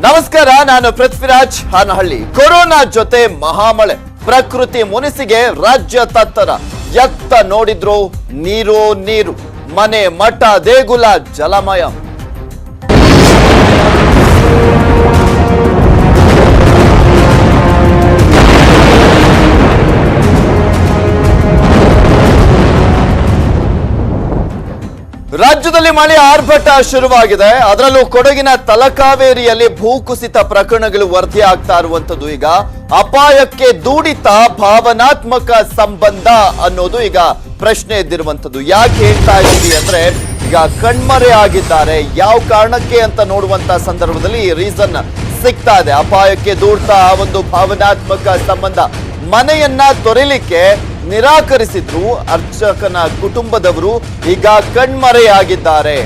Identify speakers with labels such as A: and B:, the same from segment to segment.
A: ನಮಸ್ಕಾರ, ನಾನು ಪೃಥ್ವಿರಾಜ್ ಹಾನಹಳ್ಳಿ. ಕೊರೋನಾ ಜೊತೆ ಮಹಾಮಳೆ. ಪ್ರಕೃತಿ ಮುನಿಸಿಗೆ ರಾಜ್ಯ ತತ್ತರ ಎತ್ತ ನೋಡಿದ್ರು ನೀರು ನೀರು. ಮನೆ ಮಠ ದೇಗುಲ ಜಲಮಯ. ರಾಜ್ಯದಲ್ಲಿ ಮಳೆ ಆರ್ಭಟ ಶುರುವಾಗಿದೆ. ಅದರಲ್ಲೂ ಕೊಡಗಿನ ತಲಕಾವೇರಿಯಲ್ಲಿ ಭೂಕುಸಿತ ಪ್ರಕರಣಗಳು ವರದಿ ಆಗ್ತಾ ಇರುವಂತದ್ದು. ಈಗ ಅಪಾಯಕ್ಕೆ ದೂಡಿತ ಭಾವನಾತ್ಮಕ ಸಂಬಂಧ ಅನ್ನೋದು ಈಗ ಪ್ರಶ್ನೆ ಎದ್ದಿರುವಂತದ್ದು. ಯಾಕೆ ಹೇಳ್ತಾ ಇದ್ದೀವಿ ಅಂದ್ರೆ, ಈಗ ಕಣ್ಮರೆ ಆಗಿದ್ದಾರೆ. ಯಾವ ಕಾರಣಕ್ಕೆ ಅಂತ ನೋಡುವಂತ ಸಂದರ್ಭದಲ್ಲಿ ರೀಸನ್ ಸಿಗ್ತಾ ಇದೆ. ಅಪಾಯಕ್ಕೆ ದೂಡ್ತಾ ಒಂದು ಭಾವನಾತ್ಮಕ ಸಂಬಂಧ ಮನೆಯನ್ನ ತೊರೆಲಿಕ್ಕೆ ನಿರಾಕರಿಸಿದ್ರು. ಅರ್ಚಕನ ಕುಟುಂಬದವರು ಈಗ ಕಣ್ಮರೆಯಾಗಿದ್ದಾರೆ.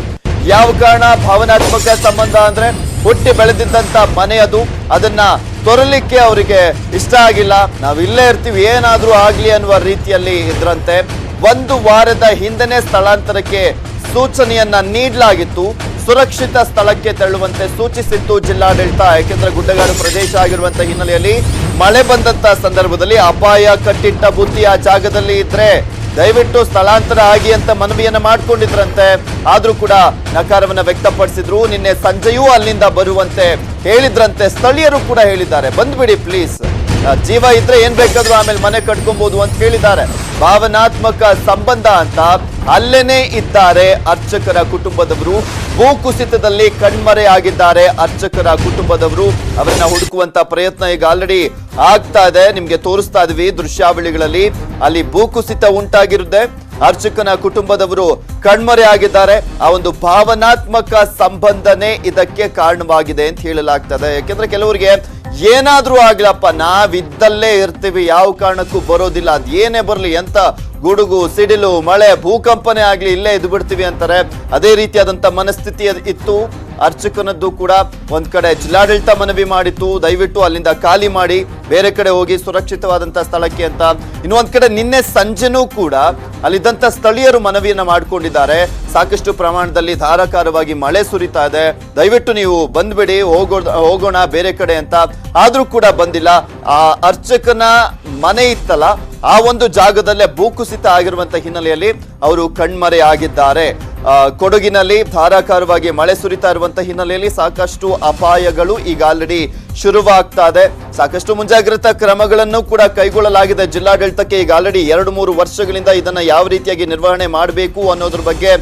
A: ಯಾವ ಕಾರಣ? ಭಾವನಾತ್ಮಕ ಸಂಬಂಧ ಅಂದ್ರೆ ಹುಟ್ಟಿ ಬೆಳೆದಿದ್ದಂತ ಮನೆ ಅದು. ಅದನ್ನ ತೊರಲಿಕ್ಕೆ ಅವರಿಗೆ ಇಷ್ಟ ಆಗಿಲ್ಲ. ನಾವು ಇಲ್ಲೇ ಇರ್ತೀವಿ, ಏನಾದ್ರೂ ಆಗ್ಲಿ ಅನ್ನುವ ರೀತಿಯಲ್ಲಿ ಇದ್ರಂತೆ. ಒಂದು ವಾರದ ಹಿಂದೆನೆ ಸ್ಥಳಾಂತರಕ್ಕೆ ಸೂಚನೆಯನ್ನ ನೀಡಲಾಗಿತ್ತು. ಸುರಕ್ಷಿತ ಸ್ಥಳಕ್ಕೆ ತೆರಳುವಂತೆ ಸೂಚಿಸಿತ್ತು ಜಿಲ್ಲಾಡಳಿತ. ಯಾಕೆಂದ್ರೆ ಗುಡ್ಡಗಾಡು ಪ್ರದೇಶ ಆಗಿರುವಂತಹ ಹಿನ್ನೆಲೆಯಲ್ಲಿ ಮಳೆ ಬಂದಂತ ಸಂದರ್ಭದಲ್ಲಿ ಅಪಾಯ ಕಟ್ಟಿಟ್ಟ ಬುದ್ಧಿ ಆ ಜಾಗದಲ್ಲಿ ಇದ್ರೆ ದಯವಿಟ್ಟು ಸ್ಥಳಾಂತರ ಆಗಿ ಅಂತ ಮನವಿಯನ್ನ ಮಾಡಿಕೊಂಡಿದ್ರಂತೆ. ಆದ್ರೂ ಕೂಡ ನಕಾರವನ್ನ ವ್ಯಕ್ತಪಡಿಸಿದ್ರು. ನಿನ್ನೆ ಸಂಜೆಯೂ ಅಲ್ಲಿಂದ ಬರುವಂತೆ ಹೇಳಿದ್ರಂತೆ. ಸ್ಥಳೀಯರು ಕೂಡ ಹೇಳಿದ್ದಾರೆ. ಬಂದ್ಬಿಡಿ ಪ್ಲೀಸ್. ಜೀವ ಇದ್ರೆ ಏನ್ ಬೇಕಾದ್ರೂ ಆಮೇಲೆ ಮನೆ ಕಟ್ಕೊಬಹುದು ಅಂತ ಹೇಳಿದ್ದಾರೆ ಭಾವನಾತ್ಮಕ ಸಂಬಂಧ ಅಂತ ಅಲ್ಲೇನೆ ಇದ್ದಾರೆ ಅರ್ಚಕರ ಕುಟುಂಬದವರು. ಭೂಕುಸಿತದಲ್ಲಿ ಕಣ್ಮರೆ ಆಗಿದ್ದಾರೆ ಅರ್ಚಕರ ಕುಟುಂಬದವರು. ಅವರನ್ನ ಹುಡುಕುವಂತ ಪ್ರಯತ್ನ ಈಗ ಆಲ್ರೆಡಿ ಆಗ್ತಾ ಇದೆ. ನಿಮ್ಗೆ ತೋರಿಸ್ತಾ ಇದ್ವಿ ದೃಶ್ಯಾವಳಿಗಳಲ್ಲಿ. ಅಲ್ಲಿ ಭೂಕುಸಿತ ಉಂಟಾಗಿರುತ್ತೆ. ಅರ್ಚಕನ ಕುಟುಂಬದವರು ಕಣ್ಮರೆ ಆಗಿದ್ದಾರೆ. ಆ ಒಂದು ಭಾವನಾತ್ಮಕ ಸಂಬಂಧನೇ ಇದಕ್ಕೆ ಕಾರಣವಾಗಿದೆ ಅಂತ ಹೇಳಲಾಗ್ತದೆ. ಯಾಕೆಂದ್ರೆ ಕೆಲವರಿಗೆ ಏನಾದ್ರೂ ಆಗ್ಲಪ್ಪ, ನಾವಿದ್ದಲ್ಲೇ ಇರ್ತೀವಿ, ಯಾವ ಕಾರಣಕ್ಕೂ ಬರೋದಿಲ್ಲ. ಅದ್ ಏನೇ ಬರ್ಲಿ ಎಂತ ಗುಡುಗು, ಸಿಡಿಲು, ಮಳೆ, ಭೂಕಂಪನೆ ಆಗ್ಲಿ ಇಲ್ಲೇ ಇದ್ದು ಬಿಡ್ತೀವಿ ಅಂತಾರೆ. ಅದೇ ರೀತಿಯಾದಂತ ಮನಸ್ಥಿತಿ ಇತ್ತು. ಅರ್ಚಕನದ್ದು ಕೂಡ ಒಂದ್ ಕಡೆ ಜಿಲ್ಲಾಡಳಿತ ಮನವಿ ಮಾಡಿತ್ತು. ದಯವಿಟ್ಟು ಅಲ್ಲಿಂದ ಖಾಲಿ ಮಾಡಿ ಬೇರೆ ಕಡೆ ಹೋಗಿ ಸುರಕ್ಷಿತವಾದಂತ ಸ್ಥಳಕ್ಕೆ ಅಂತ. ಇನ್ನು ಒಂದ್ ಕಡೆ ನಿನ್ನೆ ಸಂಜೆನೂ ಕೂಡ ಅಲ್ಲಿದ್ದಂತ ಸ್ಥಳೀಯರು ಮನವಿಯನ್ನ ಮಾಡಿಕೊಂಡಿದ್ದಾರೆ. ಸಾಕಷ್ಟು ಪ್ರಮಾಣದಲ್ಲಿ ಧಾರಾಕಾರವಾಗಿ ಮಳೆ ಸುರಿತಾ ಇದೆ. ದಯವಿಟ್ಟು ನೀವು ಬಂದ್ಬಿಡಿ ಹೋಗೋ ಹೋಗೋಣ ಬೇರೆ ಕಡೆ ಅಂತ. ಆದ್ರೂ ಕೂಡ ಬಂದಿಲ್ಲ. ಆ ಅರ್ಚಕನ ಮನೆ ಇತ್ತಲ್ಲ ಆ ಒಂದು ಜಾಗದಲ್ಲೇ ಭೂಕುಸಿತ ಆಗಿರುವಂತ ಹಿನ್ನೆಲೆಯಲ್ಲಿ ಅವರು ಕಣ್ಮರೆ ಆಗಿದ್ದಾರೆ. ಆ, ಕೊಡಗಿನಲ್ಲಿ ಧಾರಾಕಾರವಾಗಿ ಮಳೆ ಸುರಿತಾ ಇರುವಂತಹ ಹಿನ್ನೆಲೆಯಲ್ಲಿ ಸಾಕಷ್ಟು ಅಪಾಯಗಳು ಈಗ ಆಲ್ರೆಡಿ ಶುರುವಾಗ್ತಾ ಇದೆ. ಸಾಕಷ್ಟು ಮುಂಜಾಗ್ರತಾ ಕ್ರಮಗಳನ್ನು ಕೂಡ ಕೈಗೊಳ್ಳಲಾಗಿದೆ. ಜಿಲ್ಲಾಡಳಿತಕ್ಕೆ ಈಗ ಆಲ್ರೆಡಿ ಎರಡು ಮೂರು ವರ್ಷಗಳಿಂದ ಇದನ್ನ ಯಾವ ರೀತಿಯಾಗಿ ನಿರ್ವಹಣೆ ಮಾಡಬೇಕು ಅನ್ನೋದ್ರ ಬಗ್ಗೆ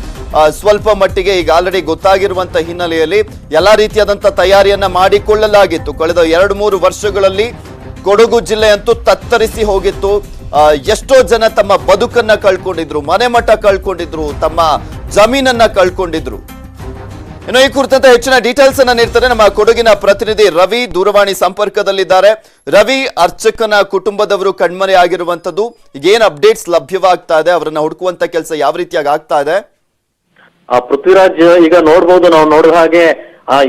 A: ಸ್ವಲ್ಪ ಮಟ್ಟಿಗೆ ಈಗ ಆಲ್ರೆಡಿ ಗೊತ್ತಾಗಿರುವಂತ ಹಿನ್ನೆಲೆಯಲ್ಲಿ ಎಲ್ಲಾ ರೀತಿಯಾದಂಥ ತಯಾರಿಯನ್ನ ಮಾಡಿಕೊಳ್ಳಲಾಗಿತ್ತು. ಕಳೆದ ಎರಡು ಮೂರು ವರ್ಷಗಳಲ್ಲಿ ಕೊಡಗು ಜಿಲ್ಲೆ ಅಂತೂ ತತ್ತರಿಸಿ ಹೋಗಿತ್ತು. ಎಷ್ಟೋ ಜನ ತಮ್ಮ ಬದುಕನ್ನ ಕಳ್ಕೊಂಡಿದ್ರು, ಮನೆ ಮಠ ಕಳ್ಕೊಂಡಿದ್ರು, ತಮ್ಮ ಜಮೀನನ್ನ ಕಳ್ಕೊಂಡಿದ್ರು. ಇನ್ನು ಈ ಕುರಿತಂತೆ ಹೆಚ್ಚಿನ ಡೀಟೇಲ್ಸ್ ಅನ್ನ ನೀಡ್ತಾರೆ ನಮ್ಮ ಕೊಡಗಿನ ಪ್ರತಿನಿಧಿ ರವಿ ದೂರವಾಣಿ ಸಂಪರ್ಕದಲ್ಲಿದ್ದಾರೆ. ರವಿ, ಅರ್ಚಕನ ಕುಟುಂಬದವರು ಕಣ್ಮರೆ ಆಗಿರುವಂತದ್ದು ಏನ್ ಅಪ್ಡೇಟ್ಸ್ ಲಭ್ಯವಾಗ್ತಾ ಇದೆ, ಅವರನ್ನ ಹುಡುಕುವಂತ ಕೆಲಸ ಯಾವ ರೀತಿಯಾಗಿ ಆಗ್ತಾ ಇದೆ?
B: ಪೃಥ್ವಿರಾಜ್, ಈಗ ನೋಡ್ಬೋದು, ನಾವು ನೋಡಿದ ಹಾಗೆ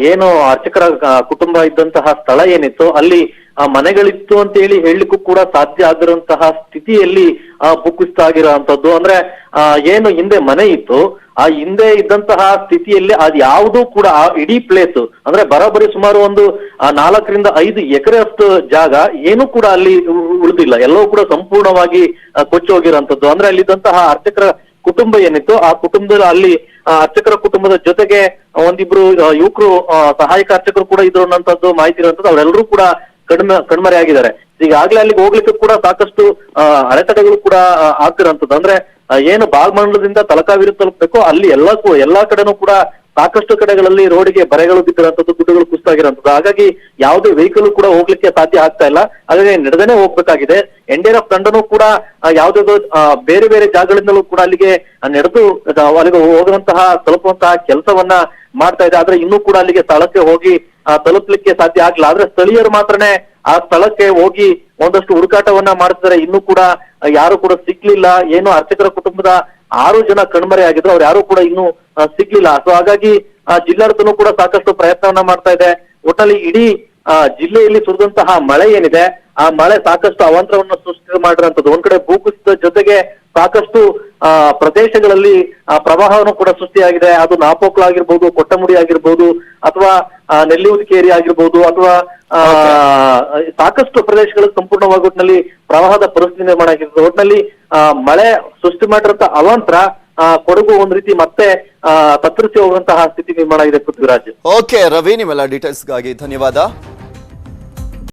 B: ಏನು ಅರ್ಚಕರ ಕುಟುಂಬ ಇದ್ದಂತಹ ಸ್ಥಳ ಏನಿತ್ತು ಅಲ್ಲಿ ಆ ಮನೆಗಳಿತ್ತು ಅಂತ ಹೇಳಿ ಹೇಳಲಿಕ್ಕೂ ಕೂಡ ಸಾಧ್ಯ ಆಗಿರುವಂತಹ ಸ್ಥಿತಿಯಲ್ಲಿ ಆ ಭೂಕುಸಿತ ಆಗಿರುವಂತದ್ದು ಅಂದ್ರೆ ಆ ಏನು ಹಿಂದೆ ಮನೆ ಇತ್ತು ಆ ಹಿಂದೆ ಇದ್ದಂತಹ ಸ್ಥಿತಿಯಲ್ಲಿ ಅದ್ ಯಾವುದೂ ಕೂಡ ಆ ಇಡೀ ಪ್ಲೇಸ್ ಅಂದ್ರೆ ಬರೋಬ್ಬರಿ ಸುಮಾರು ಒಂದು ಆ, ನಾಲ್ಕರಿಂದ ಐದು ಎಕರೆ ಅಷ್ಟು ಜಾಗ ಏನೂ ಕೂಡ ಅಲ್ಲಿ ಉಳಿದಿಲ್ಲ. ಎಲ್ಲವೂ ಕೂಡ ಸಂಪೂರ್ಣವಾಗಿ ಆ, ಕೊಚ್ಚಿ ಹೋಗಿರುವಂತದ್ದು ಅಂದ್ರೆ ಅಲ್ಲಿದ್ದಂತಹ ಅರ್ಚಕರ ಕುಟುಂಬ ಏನಿತ್ತು, ಆ ಕುಟುಂಬದ ಅಲ್ಲಿ ಅರ್ಚಕರ ಕುಟುಂಬದ ಜೊತೆಗೆ ಒಂದಿಬ್ರು ಯುವಕರು ಸಹಾಯಕ ಅರ್ಚಕರು ಕೂಡ ಇದ್ರು ಅನ್ನೋಂಥದ್ದು ಮಾಹಿತಿ ಇರುವಂತದ್ದು ಅವರೆಲ್ಲರೂ ಕೂಡ ಕಡಿಮೆ, ಕಣ್ಮರೆ ಆಗಿದ್ದಾರೆ. ಈಗಾಗಲೇ ಅಲ್ಲಿಗೆ ಹೋಗ್ಲಿಕ್ಕೆ ಕೂಡ ಸಾಕಷ್ಟು ಅಡೆತಡೆಗಳು ಕೂಡ ಆಗ್ತಿರೋಂಥದ್ದು ಅಂದ್ರೆ ಏನು ಬಾಗಮಂಡಲದಿಂದ ತಲಕಾವೇರಿ ತಲುಪಬೇಕು, ಅಲ್ಲಿ ಎಲ್ಲ ಕೂ- ಎಲ್ಲಾ ಕಡೆನೂ ಕೂಡ ಸಾಕಷ್ಟು ಕಡೆಗಳಲ್ಲಿ ರೋಡಿಗೆ ಬರೆಗಳು ಬಿದ್ದಿರೋಂಥದ್ದು ಗುಡ್ಡಗಳು ಕುಸಿತಾಗಿರುವಂತದ್ದು ಹಾಗಾಗಿ ಯಾವುದೇ ವೆಹಿಕಲ್ ಕೂಡ ಹೋಗ್ಲಿಕ್ಕೆ ಸಾಧ್ಯ ಆಗ್ತಾ ಇಲ್ಲ. ಹಾಗಾಗಿ ನಡೆದನೆ ಹೋಗ್ಬೇಕಾಗಿದೆ. ಎನ್ ಡಿ ಆರ್ ಎಫ್ ತಂಡನೂ ಕೂಡ ಯಾವುದಾದ್ರು ಬೇರೆ ಬೇರೆ ಜಾಗಗಳಿಂದಲೂ ಕೂಡ ಅಲ್ಲಿಗೆ ನಡೆದು ಅಲ್ಲಿಗೆ ಹೋಗುವಂತಹ, ತಲುಪುವಂತಹ ಕೆಲಸವನ್ನ ಮಾಡ್ತಾ ಇದೆ. ಆದ್ರೆ ಇನ್ನೂ ಕೂಡ ಅಲ್ಲಿಗೆ ಸ್ಥಳಕ್ಕೆ ಹೋಗಿ ತಲುಪಲಿಕ್ಕೆ ಸಾಧ್ಯ ಆಗ್ಲಿಲ್ಲ. ಆದ್ರೆ ಸ್ಥಳೀಯರು ಮಾತ್ರನೇ ಆ ಸ್ಥಳಕ್ಕೆ ಹೋಗಿ ಒಂದಷ್ಟು ಹುಡುಕಾಟವನ್ನ ಮಾಡ್ತಿದ್ದಾರೆ. ಇನ್ನೂ ಕೂಡ ಯಾರು ಕೂಡ ಸಿಗ್ಲಿಲ್ಲ. ಏನು ಅರ್ಚಕರ ಕುಟುಂಬದ ಆರು ಜನ ಕಣ್ಮರೆ ಆಗಿದ್ರು, ಅವ್ರು ಯಾರು ಕೂಡ ಇನ್ನೂ ಸಿಗ್ಲಿಲ್ಲ. ಸೊ ಹಾಗಾಗಿ ಜಿಲ್ಲಾಡಳಿತನೂ ಕೂಡ ಸಾಕಷ್ಟು ಪ್ರಯತ್ನವನ್ನ ಮಾಡ್ತಾ ಇದೆ. ಒಟ್ಟಲ್ಲಿ ಇಡೀ ಜಿಲ್ಲೆಯಲ್ಲಿ ಸುರಿದಂತಹ ಮಳೆ ಏನಿದೆ, ಆ ಮಳೆ ಸಾಕಷ್ಟು ಅವಾಂತರವನ್ನು ಸೃಷ್ಟಿ ಮಾಡಿರೋಂಥದ್ದು. ಒಂದ್ ಕಡೆ ಭೂಕುಸಿತ ಜೊತೆಗೆ ಸಾಕಷ್ಟು ಪ್ರದೇಶಗಳಲ್ಲಿ ಪ್ರವಾಹವನ್ನು ಕೂಡ ಸೃಷ್ಟಿಯಾಗಿದೆ. ಅದು ನಾಪೋಕ್ಲ ಆಗಿರ್ಬೋದು, ಕೊಟ್ಟಮುಡಿ ಆಗಿರ್ಬೋದು, ಅಥವಾ ಆ, ಕೇರಿ ಆಗಿರ್ಬೋದು ಅಥವಾ ಆ, ಸಾಕಷ್ಟು ಪ್ರದೇಶಗಳಿಗೆ ಸಂಪೂರ್ಣವಾಗಿ ಒಟ್ಟಿನಲ್ಲಿ ಪ್ರವಾಹದ ಪರಿಸ್ಥಿತಿ ನಿರ್ಮಾಣ ಆಗಿರ್ತದೆ. ಒಟ್ಟಿನಲ್ಲಿ ಮಳೆ ಸೃಷ್ಟಿ ಮಾಡಿರಂತ ಅವಾಂತರ ಆ, ಕೊಡಗು ಒಂದ್ ರೀತಿ ಮತ್ತೆ ತತ್ತರಿಸಿ ಹೋಗುವಂತಹ ಸ್ಥಿತಿ ನಿರ್ಮಾಣ ಆಗಿದೆ ಪೃಥ್ವಿರಾಜ್.
A: ಓಕೆ ರವಿ ನಿಮ್ಮೆಲ್ಲ ಡೀಟೇಲ್ಸ್ಗಾಗಿ ಧನ್ಯವಾದ.